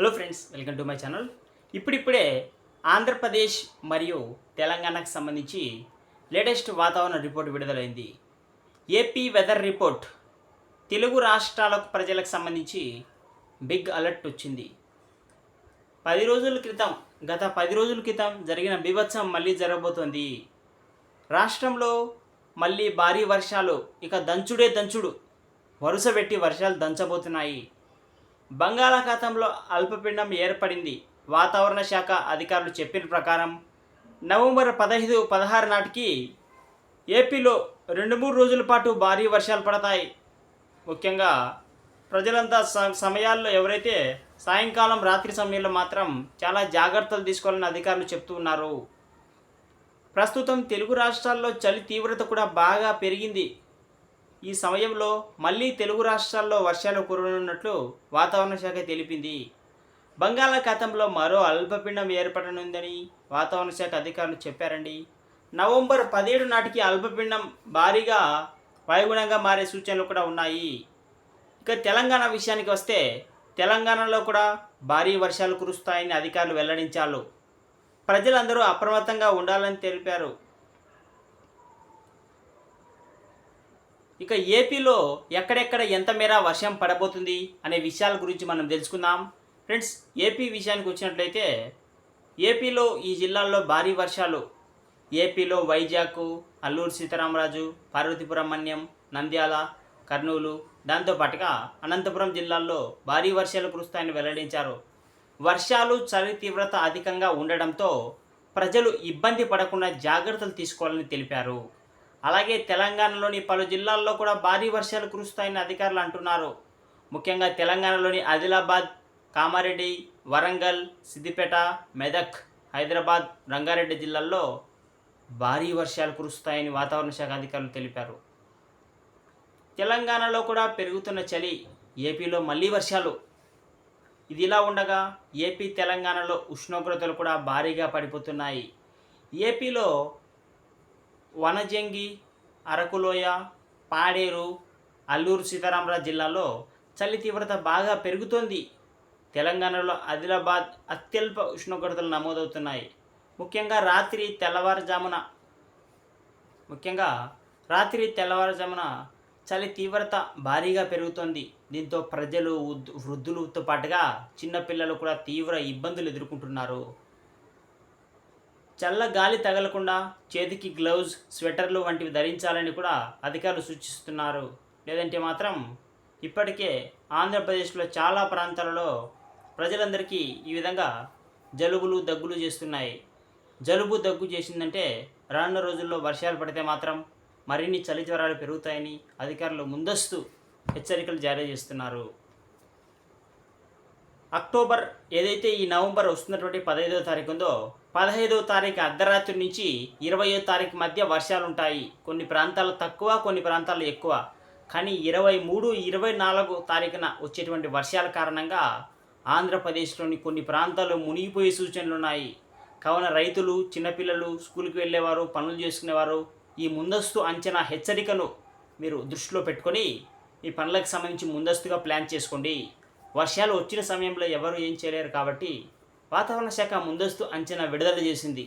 Hello friends welcome to my channel. ఇప్పుడిప్పుడే ఆంధ్రప్రదేశ్ మరియు తెలంగాణకు సంబంధించి లేటెస్ట్ వాతావరణ రిపోర్ట్ విడుదలైంది. ఏపీ వెదర్ రిపోర్ట్ తెలుగు రాష్ట్రాలకు ప్రజలకు సంబంధించి బిగ్ అలర్ట్ వచ్చింది. పది రోజుల క్రితం గత పది రోజుల క్రితం జరిగిన బీభత్సం మళ్ళీ జరగబోతోంది. రాష్ట్రంలో మళ్ళీ భారీ వర్షాలు ఇక దంచుడే దంచుడు వరుస పెట్టి వర్షాలు దంచబోతున్నాయి. బంగాళాఖాతంలో అల్పపీడనం ఏర్పడింది. వాతావరణ శాఖ అధికారులు చెప్పిన ప్రకారం నవంబర్ పదహైదు పదహారు నాటికి ఏపీలో రెండు మూడు రోజుల పాటు భారీ వర్షాలు పడతాయి. ముఖ్యంగా ప్రజలంతా స- సమయాల్లో ఎవరైతే సాయంకాలం రాత్రి సమయంలో మాత్రం చాలా జాగ్రత్తలు తీసుకోవాలని అధికారులు చెప్తూ ఉన్నారు. ప్రస్తుతం తెలుగు రాష్ట్రాల్లో చలి తీవ్రత కూడా బాగా పెరిగింది. ఈ సమయంలో మళ్ళీ తెలుగు రాష్ట్రాల్లో వర్షాలు కురవనున్నట్లు వాతావరణ శాఖ తెలిపింది. బంగాళాఖాతంలో మరో అల్పపీండం ఏర్పడనుందని వాతావరణ శాఖ అధికారులు చెప్పారండి. నవంబర్ పదిహేడు నాటికి అల్పపీండం భారీగా వాయుగుణంగా మారే సూచనలు కూడా ఉన్నాయి. ఇక తెలంగాణ విషయానికి వస్తే తెలంగాణలో కూడా భారీ వర్షాలు కురుస్తాయని అధికారులు వెల్లడించారు. ప్రజలందరూ అప్రమత్తంగా ఉండాలని తెలిపారు. ఇక ఏపీలో ఎక్కడెక్కడ ఎంత మేర వర్షం పడబోతుంది అనే విషయాల గురించి మనం తెలుసుకుందాం. ఫ్రెండ్స్ ఏపీ విషయానికి వచ్చినట్లయితే ఏపీలో ఈ జిల్లాల్లో భారీ వర్షాలు. ఏపీలో వైజాగ్ అల్లూరు సీతారామరాజు పార్వతీపురం మన్యం నంద్యాల కర్నూలు దాంతోపాటుగా అనంతపురం జిల్లాల్లో భారీ వర్షాలు కురుస్తాయని వెల్లడించారు. వర్షాలు చలి తీవ్రత అధికంగా ఉండడంతో ప్రజలు ఇబ్బంది పడకుండా జాగ్రత్తలు తీసుకోవాలని తెలిపారు. అలాగే తెలంగాణలోని పలు జిల్లాల్లో కూడా భారీ వర్షాలు కురుస్తాయని అధికారులు అంటున్నారు. ముఖ్యంగా తెలంగాణలోని ఆదిలాబాద్ కామారెడ్డి వరంగల్ సిద్దిపేట మెదక్ హైదరాబాద్ రంగారెడ్డి జిల్లాల్లో భారీ వర్షాలు కురుస్తాయని వాతావరణ శాఖ అధికారులు తెలిపారు. తెలంగాణలో కూడా పెరుగుతున్న చలి ఏపీలో మళ్ళీ వర్షాలు. ఇది ఇలా ఉండగా ఏపీ తెలంగాణలో ఉష్ణోగ్రతలు కూడా భారీగా పడిపోతున్నాయి. ఏపీలో వనజంగి అరకులోయ పాడేరు అల్లూరు సీతారామరాజు జిల్లాలో చలి తీవ్రత బాగా పెరుగుతోంది. తెలంగాణలో ఆదిలాబాద్ అత్యల్ప ఉష్ణోగ్రతలు నమోదవుతున్నాయి. ముఖ్యంగా రాత్రి తెల్లవారుజామున ముఖ్యంగా రాత్రి తెల్లవారుజామున చలి తీవ్రత భారీగా పెరుగుతోంది. దీంతో ప్రజలు వృద్ధులతో పాటుగా చిన్నపిల్లలు కూడా తీవ్ర ఇబ్బందులు ఎదుర్కొంటున్నారు. చల్ల గాలి తగలకుండా చేతికి గ్లౌజ్ స్వెటర్లు వంటివి ధరించాలని కూడా అధికారులు సూచిస్తున్నారు. లేదంటే మాత్రం ఇప్పటికే ఆంధ్రప్రదేశ్లో చాలా ప్రాంతాలలో ప్రజలందరికీ ఈ విధంగా జలుబులు దగ్గులు చేస్తున్నాయి. జలుబు దగ్గు చేసిందంటే రానున్న రోజుల్లో వర్షాలు పడితే మాత్రం మరిన్ని చలి జ్వరాలు పెరుగుతాయని అధికారులు ముందస్తు హెచ్చరికలు జారీ చేస్తున్నారు. అక్టోబర్ ఏదైతే ఈ నవంబర్ వస్తున్నటువంటి పదహైదో తారీఖు ఉందో పదహైదవ తారీఖు అర్ధరాత్రి నుంచి ఇరవయో తారీఖు మధ్య వర్షాలు ఉంటాయి కొన్ని ప్రాంతాలు తక్కువ కొన్ని ప్రాంతాలు ఎక్కువ. కానీ ఇరవై మూడు ఇరవై నాలుగు తారీఖున వచ్చేటువంటి వర్షాల కారణంగా ఆంధ్రప్రదేశ్లోని కొన్ని ప్రాంతాలు మునిగిపోయే సూచనలు ఉన్నాయి కావున రైతులు చిన్నపిల్లలు స్కూల్కి వెళ్ళేవారు పనులు చేసుకునేవారు ఈ ముందస్తు అంచనా హెచ్చరికను మీరు దృష్టిలో పెట్టుకొని ఈ పనులకు సంబంధించి ముందస్తుగా ప్లాన్ చేసుకోండి. వర్షాలు వచ్చిన సమయంలో ఎవరు ఏం చేయలేరు కాబట్టి వాతావరణ శాఖ ముందస్తు అంచనా విడుదల చేసింది.